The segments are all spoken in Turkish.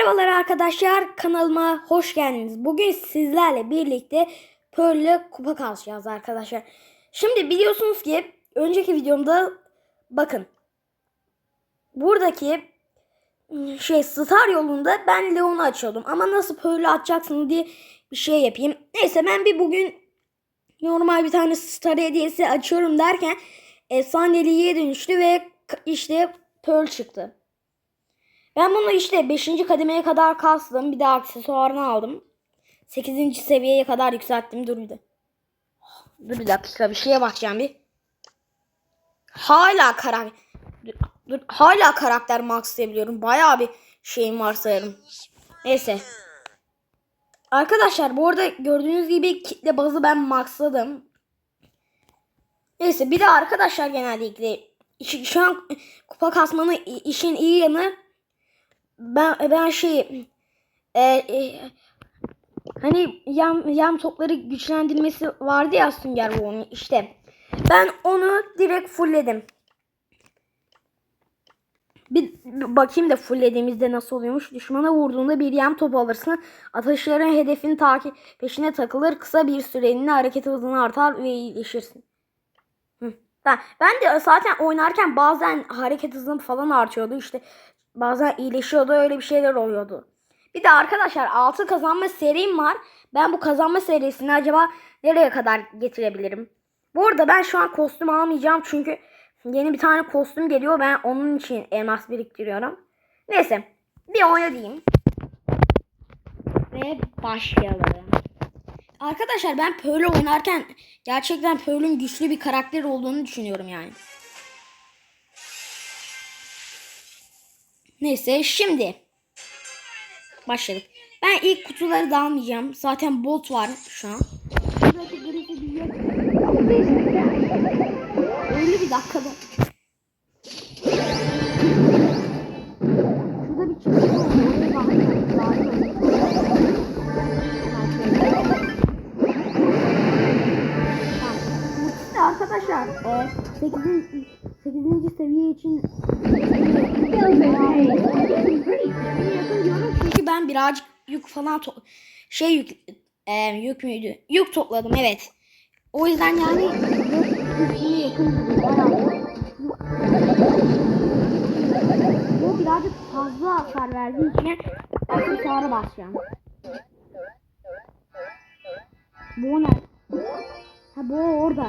Merhabalar arkadaşlar kanalıma hoş geldiniz. Bugün sizlerle birlikte Pearl'le kupa kasacağız arkadaşlar. Şimdi biliyorsunuz ki önceki videomda bakın. Buradaki şey Star yolunda ben Leon'u açıyordum. Ama nasıl Pearl'ü açacaksın diye bir şey yapayım. Neyse ben bir bugün normal bir tane Star hediyesi açıyorum derken efsaneliğe dönüştü ve işte Pearl çıktı. Ben bunu işte 5. kademeye kadar kastım. Bir de aksesuarını aldım. 8. seviyeye kadar yükselttim. Dur bir de. Dur bir dakika bir şeye bakacağım bir. Hala karakter dur, hala karakter maxlayabiliyorum. Bayağı bir şeyim var sayarım. Neyse. Arkadaşlar bu arada gördüğünüz gibi kitle bazı ben maxladım. Neyse bir de arkadaşlar genellikle şu an kupa kasmanın işin iyi yanı ben ben şey e, e, hani yam yam topları güçlendirmesi vardı ya Sünger Bob'un işte ben onu direkt fullledim. Bir, bakayım da fulllediğimizde nasıl oluyormuş. Düşmana vurduğunda bir yem top alırsın. Atışların hedefin takip peşine takılır. Kısa bir süreliğine hareket hızını artar ve iyileşirsin. Ben, ben de zaten oynarken bazen hareket hızım falan artıyordu. İşte bazen iyileşiyordu. Öyle bir şeyler oluyordu. Bir de arkadaşlar 6 kazanma serim var. Ben bu kazanma serisini acaba nereye kadar getirebilirim? Bu arada ben şu an kostüm almayacağım çünkü yeni bir tane kostüm geliyor. Ben onun için elmas biriktiriyorum. Neyse bir oyna diyeyim. Ve başlayalım. Arkadaşlar ben Pearl oynarken gerçekten Pearl'ün güçlü bir karakter olduğunu düşünüyorum yani. Neyse şimdi başladık. Ben ilk kutuları da almayacağım. Zaten bot var şu an. Bir yok. Öyle bir dakikada. Şurada bir. Tamam. Arkadaşlar e, 8. 8. seviye için çünkü ben birazcık yük falan to- şey yük e, yük müydü? Yük topladım evet. O yüzden yani. Bu birazcık fazla hasar verdiği için aksesuarı basacağım. Bu ne? Ha bu orada.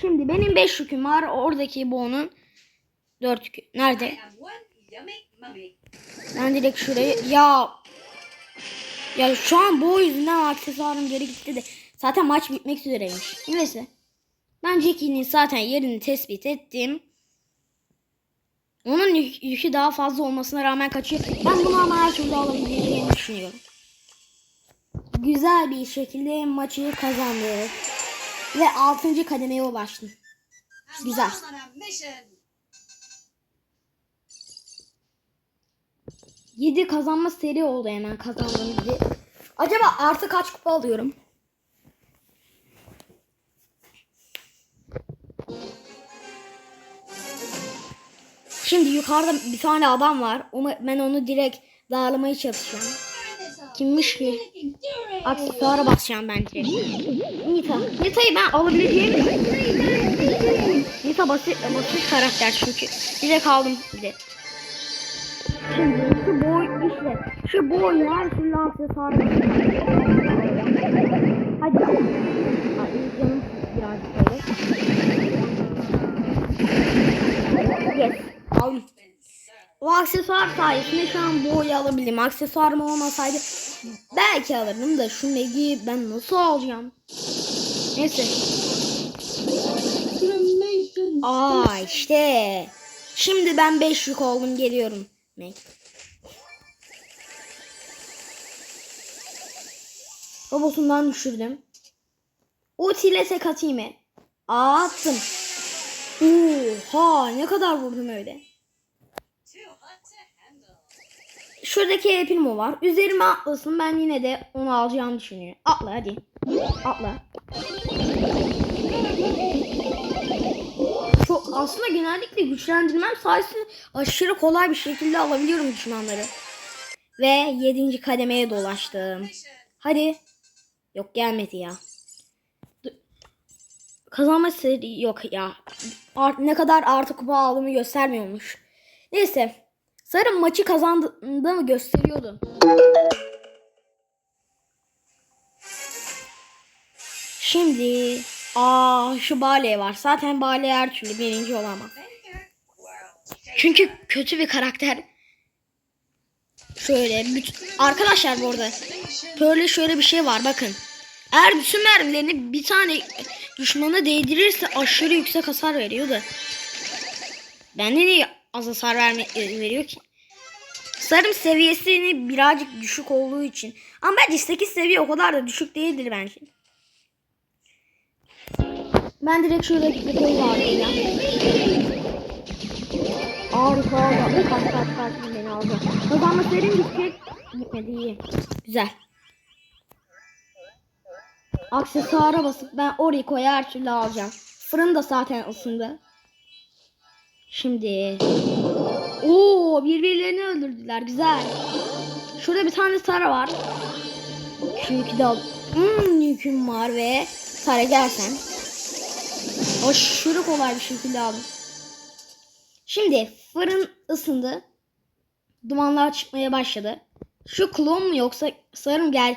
Şimdi benim 5 yüküm var. Oradaki Bo'nun 4 yükü. Nerede? Ben direkt şuraya ya ya şu an bu yüzünden aksesuarım geri gitti de zaten maç bitmek üzereymiş. Neyse. Ben Jackie'nin zaten yerini tespit ettim. Onun yük- yükü daha fazla olmasına rağmen kaçıyor. Ben bunu ama her türlü alabileceğimi düşünüyorum. Güzel bir şekilde maçı kazandık. Ve 6. kademeye ulaştım. Güzel. 7 kazanma seri oldu hemen kazandığım gibi. Acaba artı kaç kupa alıyorum? Şimdi yukarıda bir tane adam var. Onu, ben onu direkt dağılamaya çalışacağım. Kimmiş ki? Aksesuara basacağım ben direkt. Nita. Nita'yı ben alabileceğim Nita basit, basit karakter çünkü. Direkt aldım bir de. Şimdi şu boy işte. Şu boy her türlü aksesuar. Hadi. Hadi canım birazcık böyle. Yes. Aldım. O aksesuar sayesinde şu an boyu alabildim. Aksesuarım olmasaydı belki alırdım da şu Meg'i ben nasıl alacağım? Neyse. Aa işte. Şimdi ben 5 yük oldum geliyorum. Meg. Robotundan düşürdüm. Ultiyle tek atayım mı? Attım. Oha ne kadar vurdum öyle. Şuradaki Primo var. Üzerime atlasın. Ben yine de onu alacağımı düşünüyorum. Atla hadi. Atla. Çok aslında genellikle güçlendirmem sayesinde aşırı kolay bir şekilde alabiliyorum düşmanları. Ve 7. kademeye dolaştım. Hadi. Yok gelmedi ya. Kazanma seri yok ya. Art, ne kadar artı kupa aldığımı göstermiyormuş. Neyse. Sarı maçı kazandığımı gösteriyordu. Şimdi aa şu Bale var. Zaten Bale her türlü birinci olamaz. Çünkü kötü bir karakter. Şöyle arkadaşlar bu arada böyle şöyle bir şey var bakın. Eğer bütün mermilerini bir tane düşmana değdirirse aşırı yüksek hasar veriyor da. Bende niye az hasar verme, e, veriyor ki? Sarım seviyesini birazcık düşük olduğu için. Ama bence 8 seviye o kadar da düşük değildir bence. Ben direkt şöyle gideyim ya. Harika oldu. Kaç kaç kaç beni aldı. Kazanma serin gidecek. Gitmedi iyi. Güzel. Aksesuara basıp ben Oriko'yu her türlü alacağım. Fırın da zaten ısındı. Şimdi. Oo birbirlerini öldürdüler. Güzel. Şurada bir tane Sara var. Şu yükü de. Hmm, var ve Sara gelsen. Aşırı kolay bir şekilde aldım. Şimdi fırın ısındı. Dumanlar çıkmaya başladı. Şu klon mu yoksa sanırım gel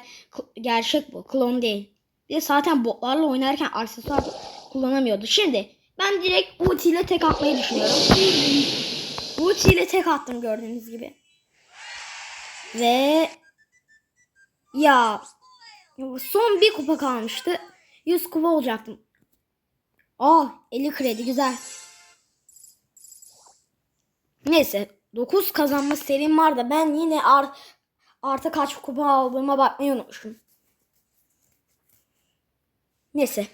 gerçek bu. Klon değil. Bir zaten botlarla oynarken aksesuar kullanamıyordu. Şimdi ben direkt ulti ile tek atmayı düşünüyorum. ulti ile tek attım gördüğünüz gibi. Ve ya son bir kupa kalmıştı. 100 kupa olacaktım. Aa 50 kredi güzel. Neyse 9 kazanma serim var da ben yine art, artı kaç kupa aldığıma bakmayı unutmuşum. Neyse.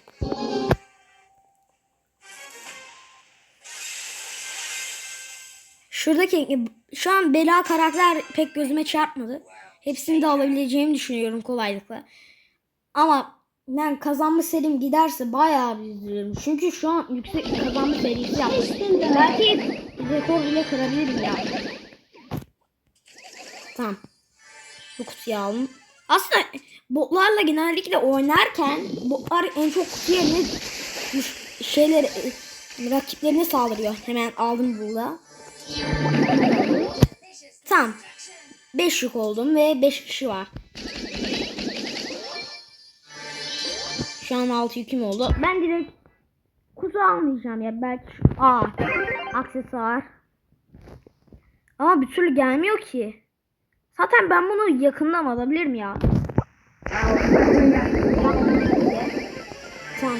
Şuradaki şu an bela karakter pek gözüme çarpmadı. Hepsini de alabileceğimi düşünüyorum kolaylıkla. Ama ben kazanma serim giderse bayağı bir üzülürüm. Çünkü şu an yüksek bir kazanma serisi yaptım. Belki rekor bile kırabilirim ya. Tamam. Bu kutuyu aldım. Aslında botlarla genellikle oynarken botlar en çok kutu yerine düş- şeyler rakiplerine saldırıyor. Hemen aldım burada. Tamam. 5 yük oldum ve 5 kişi var. Şu an 6 yüküm oldu. Ben direkt kutu almayacağım ya. Belki şu... Aa, aksesuar. Ama bir türlü gelmiyor ki. Zaten ben bunu yakından alabilirim ya. Tamam.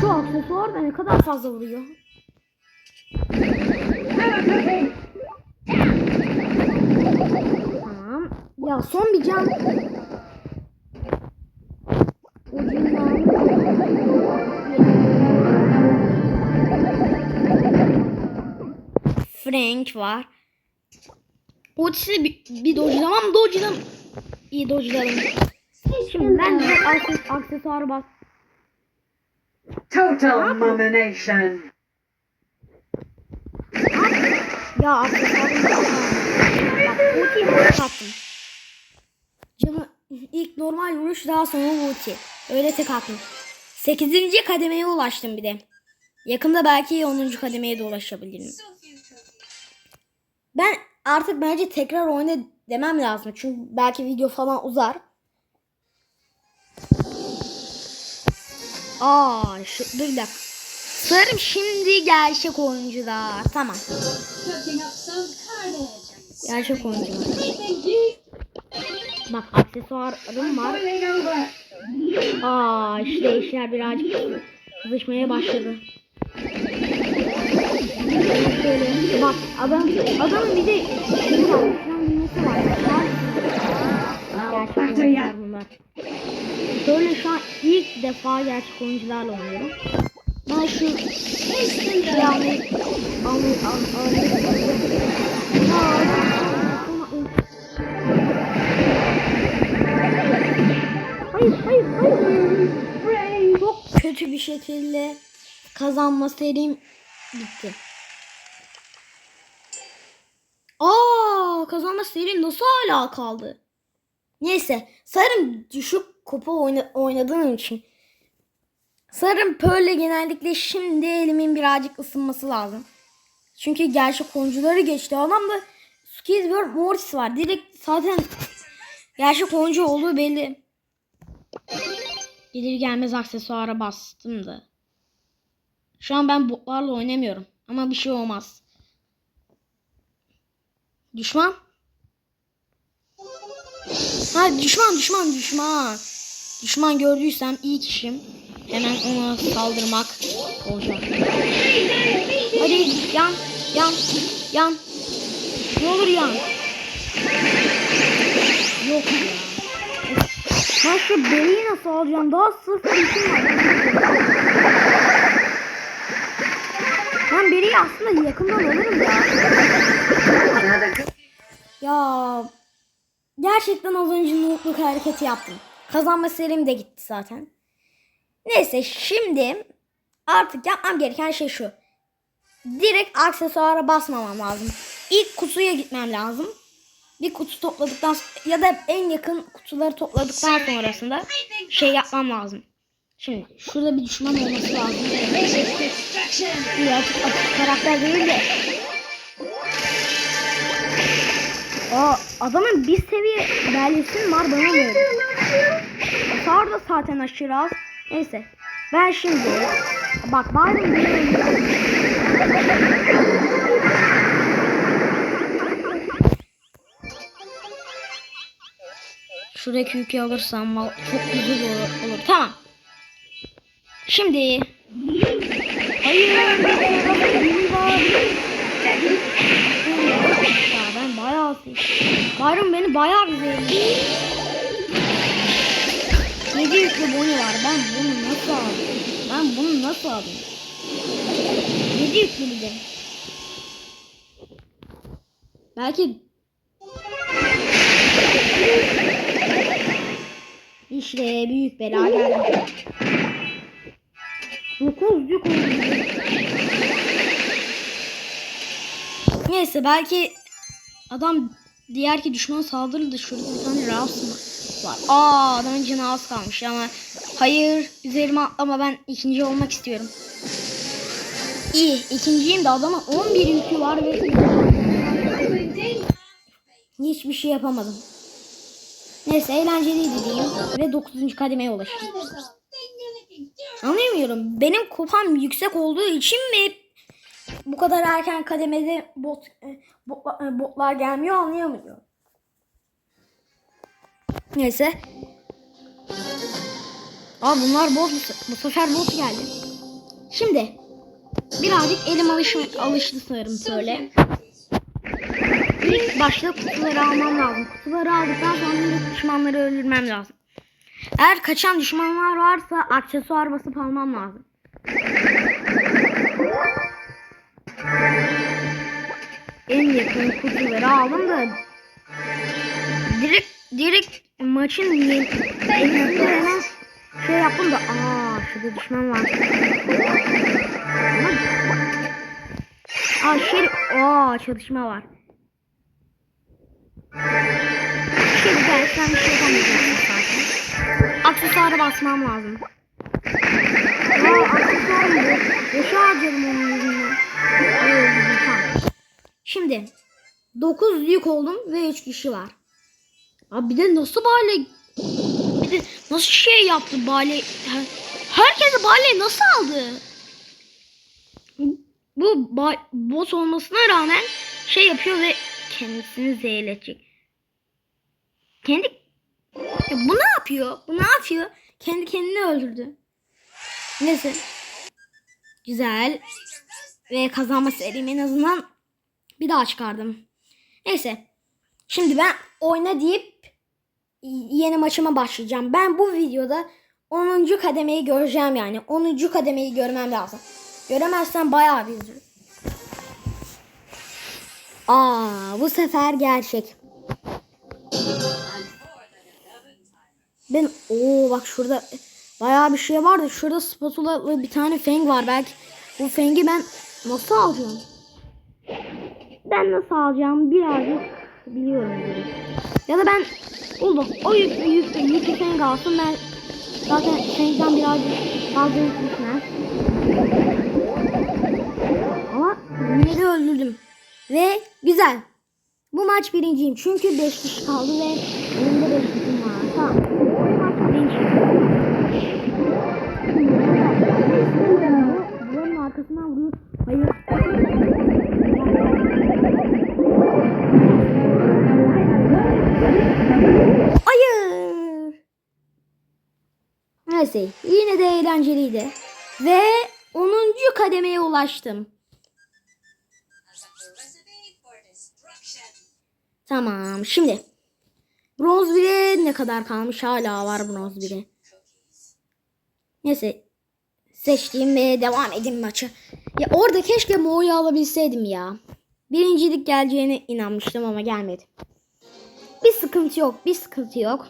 Şu aksesuar da ne kadar fazla vuruyor. Tamam. Ya son bir can. Frank var. Ultisi bir, bir dodge'lamam dodge'lam. İyi dodge'ladım. Şimdi ben de akses, aksesuarı bak. Total domination. Ya aksesuarı bak. Ultiyi böyle attım. Canı ilk normal vuruş daha sonra ulti. Öyle tek attım. 8. kademeye ulaştım bir de. Yakında belki 10. kademeye de ulaşabilirim. Ben artık bence tekrar oyna demem lazım. Çünkü belki video falan uzar. Aa, şu, dur bir dakika. Sanırım şimdi gerçek oyuncular. Tamam. Gerçek. Anything deep, Bak aksesuarım var. Aa işte işler birazcık kızışmaya başladı. Şöyle bak adam adamın bir de var. Şu an bilmesi var. Gerçek oyuncular bunlar. Şöyle şu an ilk defa gerçek oyuncularla oynuyorum. Çok kötü bir şekilde kazanma serim bitti. Aa kazanma seri nasıl hala kaldı? Neyse sanırım düşük kupa oyna- oynadığım için. Sanırım Pearl'le genellikle şimdi elimin birazcık ısınması lazım. Çünkü gerçek oyuncuları geçti. Adamda Skidward Mortis var. Direkt zaten gerçek oyuncu olduğu belli. Gelir gelmez aksesuara bastım da. Şu an ben botlarla oynamıyorum. Ama bir şey olmaz. Düşman. Ha düşman düşman düşman. Düşman gördüysem iyi kişim. Hemen ona saldırmak olacak. Hadi yan yan yan. Ne olur yan. Yok ya. Ben şu nasıl alacağım? Daha sıfır işim var. Ben beriyi aslında yakından alırım ya. Ya gerçekten az önce noobluk hareketi yaptım. Kazanma serim de gitti zaten. Neyse şimdi artık yapmam gereken şey şu. Direkt aksesuara basmamam lazım. İlk kutuya gitmem lazım. Bir kutu topladıktan ya da en yakın kutuları topladıktan sonrasında şey yapmam lazım. Şimdi şurada bir düşman olması lazım. Vicious destruction. Bir artık açık karakter değil de. Aa, adamın bir seviye bellesin var bana böyle. Hasar da zaten aşırı az. Neyse. Ben şimdi bak Byron bir Şuradaki yükü alırsam mal- çok güzel olur, olur. Tamam. Şimdi Hayır. ben bayağı Bayram beni bayağı bir. Yedi yüklü boyu var. Ben bunu nasıl aldım? Ben bunu nasıl aldım? Yedi yüklü bir de. Belki işte büyük bela geldi. Dokuz yük. Neyse belki adam diğer ki düşman saldırdı. Şurada bir tane Raus var. Aa adamın canı az kalmış ama hayır üzerime atlama ben ikinci olmak istiyorum. İyi ikinciyim de adamın 11 yükü var ve hiçbir şey yapamadım. Neyse eğlenceliydi diyeyim ve 9. kademeye ulaştım. Anlayamıyorum. Benim kupam yüksek olduğu için mi bu kadar erken kademede bot, e, botla- e, botlar gelmiyor anlayamıyorum. Neyse. Aa bunlar bot. Bu sefer bot geldi. Şimdi birazcık elim alış alıştı sanırım böyle. İlk başta kutuları almam lazım. Kutuları aldıktan sonra düşmanları öldürmem lazım. Eğer kaçan düşmanlar varsa aksesuar basıp almam lazım. En yakın kutuları aldım da direkt maçın ye- en hemen şey yaptım da aa şurada düşman var. Aa şey aa çalışma var. Şey ben sen bir şey yapamayacağım zaten. Basmam lazım. Aa aksesuar mı bu? Boşa harcadım onun yüzünden. Şimdi 9 yük oldum ve 3 kişi var. Abi bir de nasıl bale bir de nasıl şey yaptı bale herkes bale nasıl aldı? Bu bot olmasına rağmen şey yapıyor ve kendisini zehirletecek. Kendi ya bu ne yapıyor? Bu ne yapıyor? Kendi kendini öldürdü. Neyse. Güzel. Ve kazanma serimi en azından bir daha çıkardım. Neyse. Şimdi ben oyna deyip yeni maçıma başlayacağım. Ben bu videoda 10. kademeyi göreceğim yani. 10. kademeyi görmem lazım. Göremezsem bayağı bir üzülürüm. Aa, bu sefer gerçek. Ben o bak şurada bayağı bir şey vardı. Şurada spatula bir tane feng var. Belki bu fengi ben nasıl alacağım? Ben nasıl alacağım birazcık biliyorum. Ya da ben oğlum o yüklü yüklü yüklü sen kalsın ben zaten senden birazcık fazla yüklüsün Ama yine de öldürdüm. Ve güzel. Bu maç birinciyim. Çünkü 5 kişi kaldı ve elimde 5 kişim var. Tamam. Bu maç birinci. Buranın arkasından vuruyor. Hayır. Hayır. Neyse yine de eğlenceliydi. Ve 10. kademeye ulaştım. Tamam şimdi. Bronz 1'e ne kadar kalmış? Hala var bronz 1'e. Neyse. Seçtiğim ve devam edeyim maçı. Ya orada keşke Mo'yu alabilseydim ya. Birincilik geleceğine inanmıştım ama gelmedi. Bir sıkıntı yok. Bir sıkıntı yok.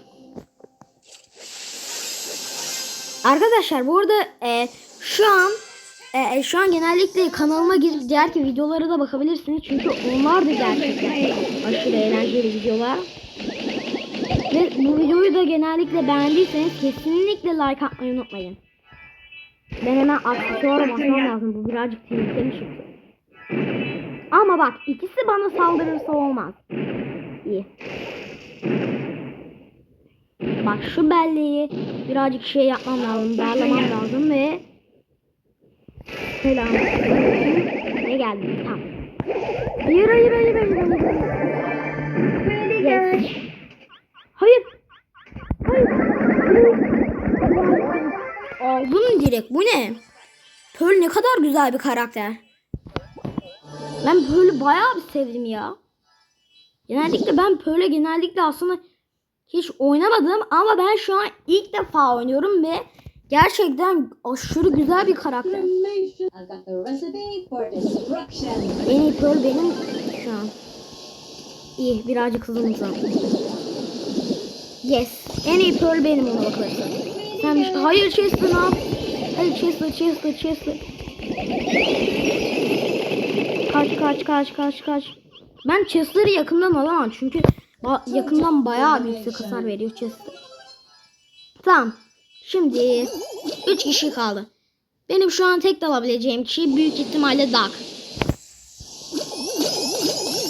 Arkadaşlar bu arada e, şu an e, şu an genellikle kanalıma girip diğer ki videolara da bakabilirsiniz. Çünkü onlar da gerçekten aşırı eğlenceli videolar. Ve bu videoyu da genellikle beğendiyseniz kesinlikle like atmayı unutmayın. Ben hemen aksesuara basmam lazım. Bu birazcık tehlikeli çıktı. Ama bak ikisi bana saldırırsa olmaz. İyi. Bak şu belleği birazcık şey yapmam lazım. Darlamam lazım ve Selam. Ne geldi? Tamam. Hayır hayır hayır hayır. hayır. Yes. Hayır. Hayır. Aldım direkt. Bu ne? Pearl ne kadar güzel bir karakter. Ben Pearl'ü bayağı bir sevdim ya. Genellikle ben Pearl'e genellikle aslında hiç oynamadım ama ben şu an ilk defa oynuyorum ve gerçekten aşırı güzel bir karakter. En iyi Pearl benim şu an. İyi birazcık hızımız. Yes. En iyi Pearl benim ona bakarsan. Sen bir şey- Hayır Chester ne yap? Hayır Chester Chester Chester. Kaç kaç kaç kaç kaç. Ben Chester'ı yakından alamam çünkü ba- yakından bayağı bir yüksek hasar veriyor Chester. Tamam. Şimdi 3 kişi kaldı. Benim şu an tek dalabileceğim kişi büyük ihtimalle Doug.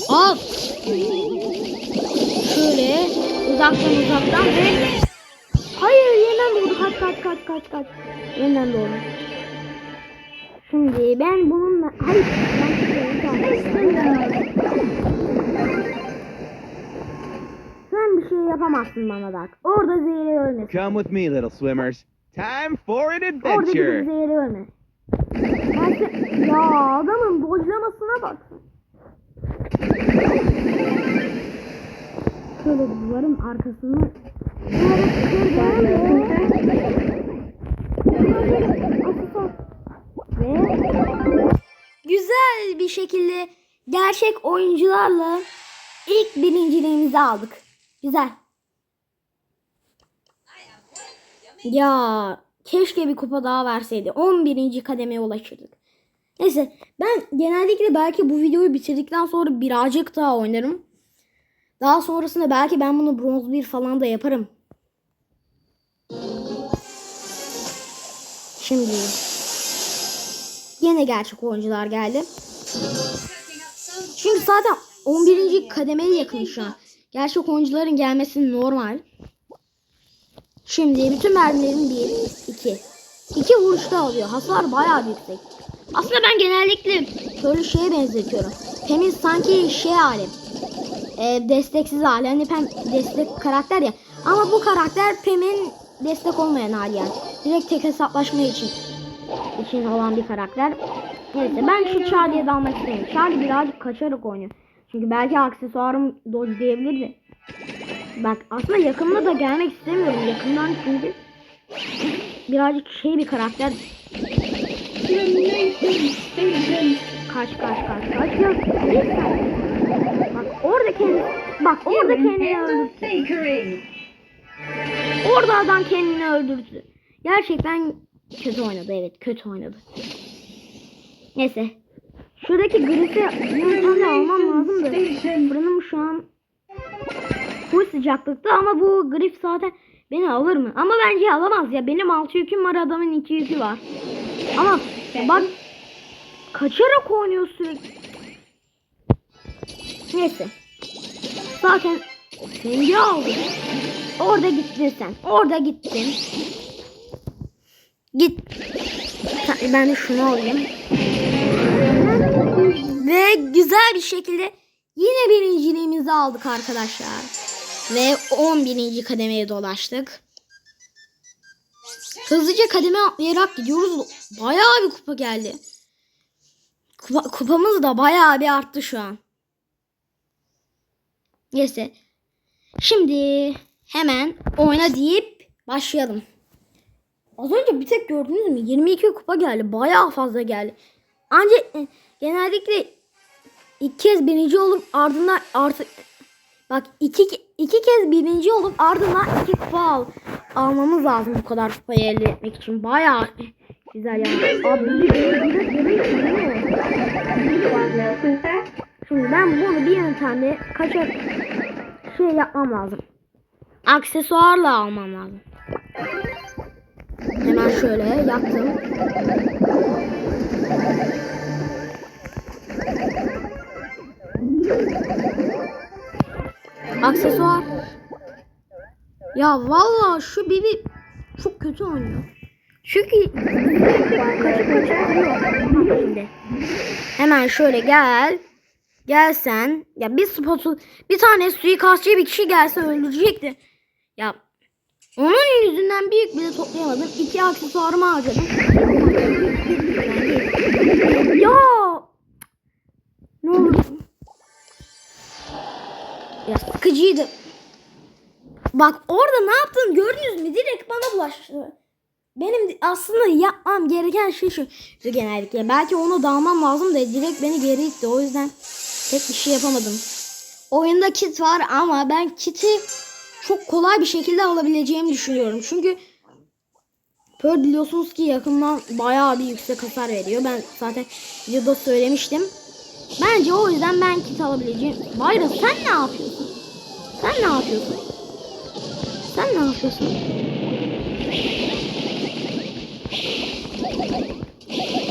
Al. Şöyle uzaktan uzaktan ve Hayır yeniden doğdu. Kaç kaç kaç kaç kaç. Yeniden doğdu. Şimdi ben bununla hayır şöyle. Sen bir şey yapamazsın bana bak. Orada zehri ölmesin. Come with me, little swimmers. Time for an Orada gidip adventure. zehri ölme. Belki... Ya adamın dojlamasına bak. Şöyle duvarın arkasını ve güzel bir şekilde gerçek oyuncularla ilk birinciliğimizi aldık. Güzel. Ya keşke bir kupa daha verseydi. 11. kademeye ulaşırdık. Neyse ben genellikle belki bu videoyu bitirdikten sonra birazcık daha oynarım. Daha sonrasında belki ben bunu bronz 1 falan da yaparım. Şimdi yine gerçek oyuncular geldi. Çünkü zaten 11. kademeye yakın şu an. Gerçek oyuncuların gelmesi normal. Şimdi bütün mermilerin 1, 2. 2 vuruşta alıyor. Hasar bayağı yüksek. Aslında ben genellikle şöyle şeye benzetiyorum. Temiz sanki şey hali. E, desteksiz hali. Hani Pem destek karakter ya. Ama bu karakter Pem'in destek olmayan hali yani. Direkt tek hesaplaşma için için olan bir karakter. Neyse ben şu Charlie'ye dalmak istemiyorum. Charlie birazcık kaçarak oynuyor. Çünkü belki aksesuarım dodge diyebilirdi. Bak aslında yakında da gelmek istemiyorum. Yakından çünkü birazcık şey bir karakter. Kaç kaç kaç kaç. Ya. Bak orada kendi bak orada kendini öldürdü. Orada adam kendini öldürdü. Gerçekten kötü oynadı evet kötü oynadı. Neyse. Şuradaki grisi tane almam lazım da. Fırınım şu an full sıcaklıkta ama bu grif zaten beni alır mı? Ama bence alamaz ya. Benim 6 yüküm var adamın 2 yükü var. Ama bak kaçarak oynuyor sürekli. Neyse. Zaten Sengi aldı. Orada gittin sen. Orada gittin. Git. Ben de şunu alayım. Ve güzel bir şekilde yine birinciliğimizi aldık arkadaşlar. Ve 11. kademeye dolaştık. Hızlıca kademe atlayarak gidiyoruz. Bayağı bir kupa geldi. Kupa, kupamız da bayağı bir arttı şu an. Neyse. Şimdi hemen oyna deyip başlayalım. Az önce bir tek gördünüz mü? 22 kupa geldi. Bayağı fazla geldi. Ancak e, genellikle iki kez birinci olup ardından artık bak iki iki kez birinci olup ardından iki kupa al, almamız lazım bu kadar kupayı elde etmek için. Bayağı güzel yani. Abi Şimdi ben bunu bir yöntemle kaçak şey yapmam lazım. Aksesuarla almam lazım. Hemen şöyle yaptım. Aksesuar. Ya vallahi şu Bibi çok kötü oynuyor. Çünkü. Hemen şöyle gel. Gelsen ya bir spotu bir tane suikastçı bir kişi gelse öldürecekti. Ya onun yüzünden büyük bile toplayamadım. İki aksesuarımı harcadım. ya ne olursun. Ya sıkıcıydı. Bak orada ne yaptın gördünüz mü? Direkt bana bulaştı. Benim aslında yapmam gereken şey şu. şu genellikle. Belki onu dalmam lazım da direkt beni geri itti. O yüzden pek bir şey yapamadım. Oyunda kit var ama ben kiti çok kolay bir şekilde alabileceğimi düşünüyorum. Çünkü Pearl biliyorsunuz ki yakından bayağı bir yüksek hasar veriyor. Ben zaten videoda söylemiştim. Bence o yüzden ben kit alabileceğim. Bayra sen ne yapıyorsun? Sen ne yapıyorsun? Sen ne yapıyorsun?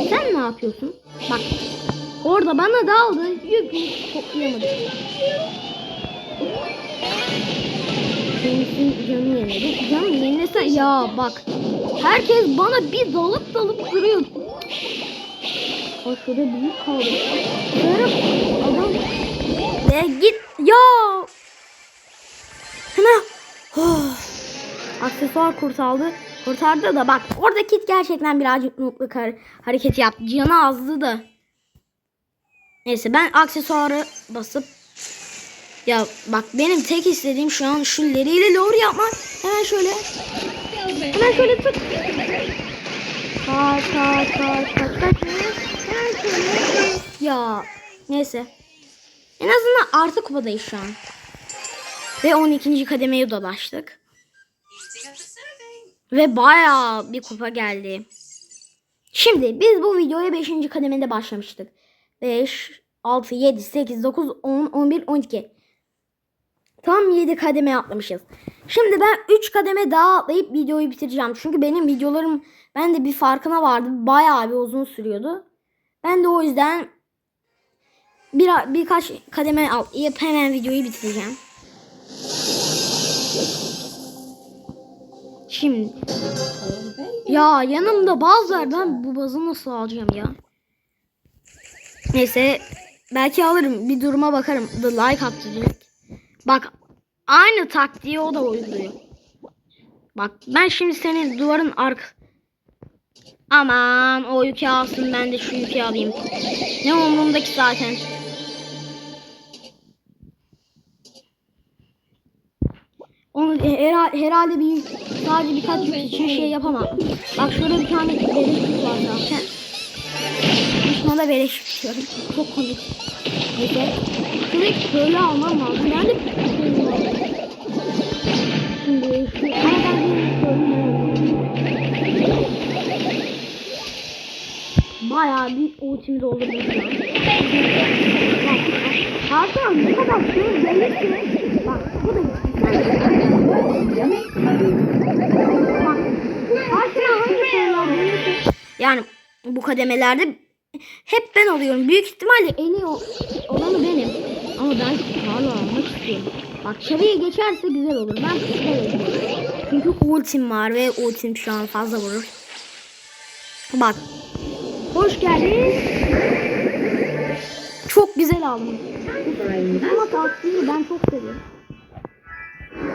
Sen ne yapıyorsun? Bak. Orada bana daldı. Yük toplayamadım. Senin canı yenildi. Canı yenilese ya bak. Herkes bana bir dalıp dalıp duruyor. Aa şurada büyük kaldı. Sonra adam ve git ya. Hemen oh. aksesuar kurtardı. Kurtardı da bak orada kit gerçekten birazcık nukluk hareket yaptı. Canı azdı da. Neyse ben aksesuarı basıp ya bak benim tek istediğim şu an şu leriyle lor yapmak. Hemen şöyle. Hemen şöyle tık. Kaç kaç kaç kaç kaç. Ya neyse. En azından artı kupadayız şu an. Ve 12. kademeye dolaştık. Ve bayağı bir kupa geldi. Şimdi biz bu videoya 5. kademede başlamıştık. 5, 6, 7, 8, 9, 10, 11, 12. Tam 7 kademe atlamışız. Şimdi ben 3 kademe daha atlayıp videoyu bitireceğim. Çünkü benim videolarım ben de bir farkına vardı. Bayağı bir uzun sürüyordu. Ben de o yüzden bir, birkaç kademe atlayıp hemen videoyu bitireceğim. Şimdi ya yanımda baz var. Ben bu bazı nasıl alacağım ya? Neyse belki alırım. Bir duruma bakarım. The like attı direkt. Bak aynı taktiği o da uyguluyor. Bak ben şimdi senin duvarın ark. Aman o yükü alsın ben de şu yükü alayım. Ne umurumdaki zaten. Onu herhalde, herhalde bir sadece birkaç yük için şey yapamam. Bak şurada bir tane beleşik var zaten. Buna da beleş. Çok komik. Neyse. Direkt böyle almam lazım. Nerede Şimdi şu aradan bir Bayağı bir ultimi doldurdum şu an. Hakan ne kadar sürü gelirse bak bu da şey Yani bu kademelerde hep ben alıyorum. Büyük ihtimalle en iyi olanı benim. Ama ben hala almak istiyorum. Bak Xavi'ye geçerse güzel olur. Ben Xavi'ye Çünkü ultim var ve ultim şu an fazla vurur. Bak. Hoş geldin. Çok güzel aldım. Ama tatlıyı ben çok seviyorum.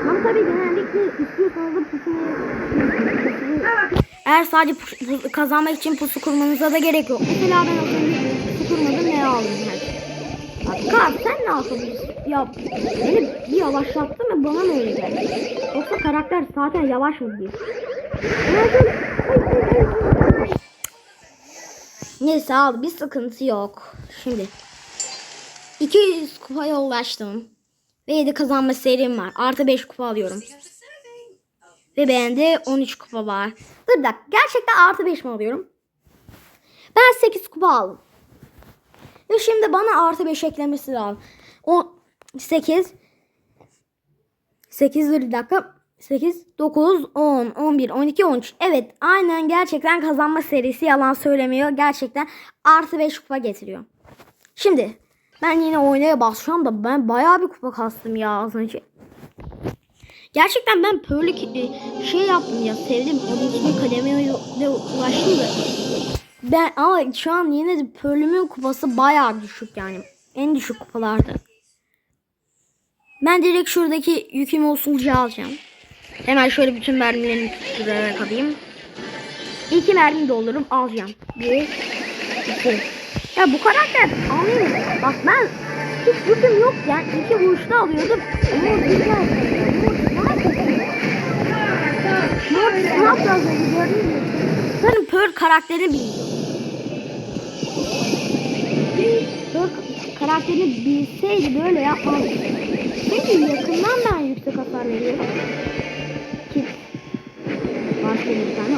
Ama tabii genellikle istiyorsanız da pusunu eğer sadece kazanmak için pusu kurmanıza da gerek yok. Mesela ben az pusu kurmadım ne aldım ben. Kaan sen ne yapabilirsin? Ya beni bir yavaşlattın mı bana öyle geldi? Yoksa karakter zaten yavaş mı diyor? Neyse abi bir sıkıntı yok. Şimdi 200 kupaya ulaştım. Ve 7 kazanma serim var. Artı 5 kupa alıyorum. Ve bende 13 kupa var. Dur bir dakika. Gerçekten artı 5 mi alıyorum? Ben 8 kupa aldım. Ve şimdi bana artı 5 eklemesi lazım. O 8 8 dur bir dakika. 8, 9, 10, 11, 12, 13. Evet aynen gerçekten kazanma serisi yalan söylemiyor. Gerçekten artı 5 kupa getiriyor. Şimdi ben yine oynaya başlıyorum da ben bayağı bir kupa kastım ya az önce. Gerçekten ben ki- e, şey yaptım ya sevdim. Olimpiyat kademeye de ulaştım da. Ben ama şu an yine de Pearl'ümün kupası bayağı düşük yani. En düşük kupalarda. Ben direkt şuradaki yükümü usulca alacağım. Hemen şöyle bütün mermilerimi tutturarak alayım. İki mermi doldurup alacağım. Bir, iki. Ya bu karakter anlayayım. Bak ben hiç yüküm yok yani iki vuruşta alıyordum. Ama güzel. Sanırım Pearl karakterini biliyor. Pearl karakterini bilseydi böyle yapmazdı. Çünkü yakından ben yüksek hasar veriyorum. Ki var şöyle bir tane.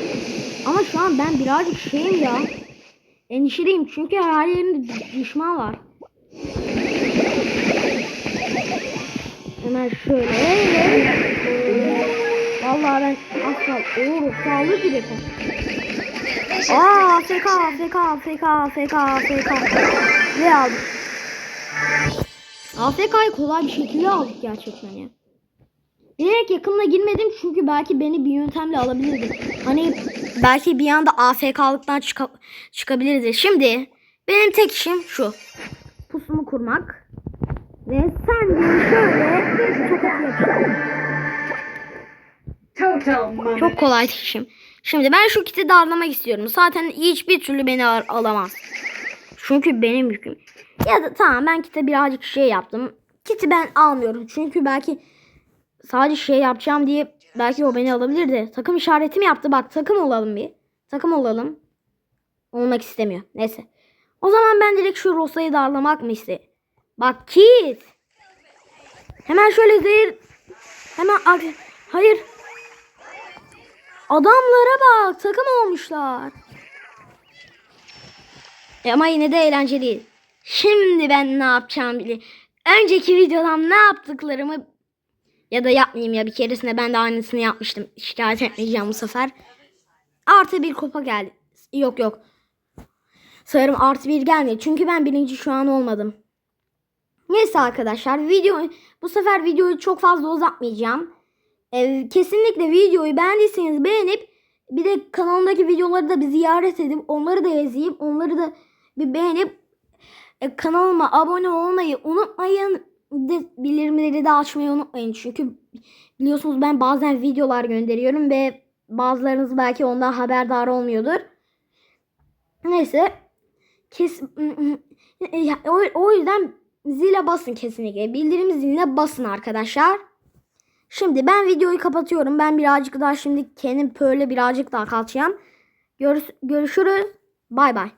Ama şu an ben birazcık şeyim ya. Endişeliyim çünkü her yerimde düşman var. Hemen şöyle. Vallahi ben asla olur sağlık gibi. Aa AFK AFK AFK AFK AFK Ne aldık? AFK'yı kolay bir şekilde aldık gerçekten ya. Direkt yakınına girmedim çünkü belki beni bir yöntemle alabilirdi. Hani belki bir anda AFK'lıktan çıka çıkabilirdi. Şimdi benim tek işim şu. Pusumu kurmak. Ve sen de şöyle tokat yapacağım. Çok kolay işim. Şimdi ben şu kiti darlamak istiyorum. Zaten hiçbir türlü beni al- alamaz. Çünkü benim yüküm. Ya da tamam ben kite birazcık şey yaptım. Kiti ben almıyorum. Çünkü belki sadece şey yapacağım diye belki o beni alabilirdi. Takım işaretimi yaptı. Bak takım olalım bir. Takım olalım. Olmak istemiyor. Neyse. O zaman ben direkt şu Rosa'yı darlamak mı istedim? Bak Kit. Hemen şöyle zehir. Hemen Hayır. Adamlara bak takım olmuşlar. E ama yine de eğlenceli. Şimdi ben ne yapacağım bile. Önceki videodan ne yaptıklarımı ya da yapmayayım ya bir keresinde ben de aynısını yapmıştım. Şikayet etmeyeceğim bu sefer. Artı bir kupa geldi. Yok yok. Sanırım artı bir gelmedi. Çünkü ben birinci şu an olmadım. Neyse arkadaşlar video bu sefer videoyu çok fazla uzatmayacağım. Ee, kesinlikle videoyu beğendiyseniz beğenip bir de kanalımdaki videoları da bir ziyaret edip onları da yazayım. Onları da bir beğenip e, kanalıma abone olmayı unutmayın. De bildirimleri de açmayı unutmayın. Çünkü biliyorsunuz ben bazen videolar gönderiyorum ve bazılarınız belki ondan haberdar olmuyordur. Neyse. Kes o, o yüzden zile basın kesinlikle. Bildirim ziline basın arkadaşlar. Şimdi ben videoyu kapatıyorum. Ben birazcık daha şimdi kendim böyle birazcık daha kalkacağım. Görüş- görüşürüz. Bay bay.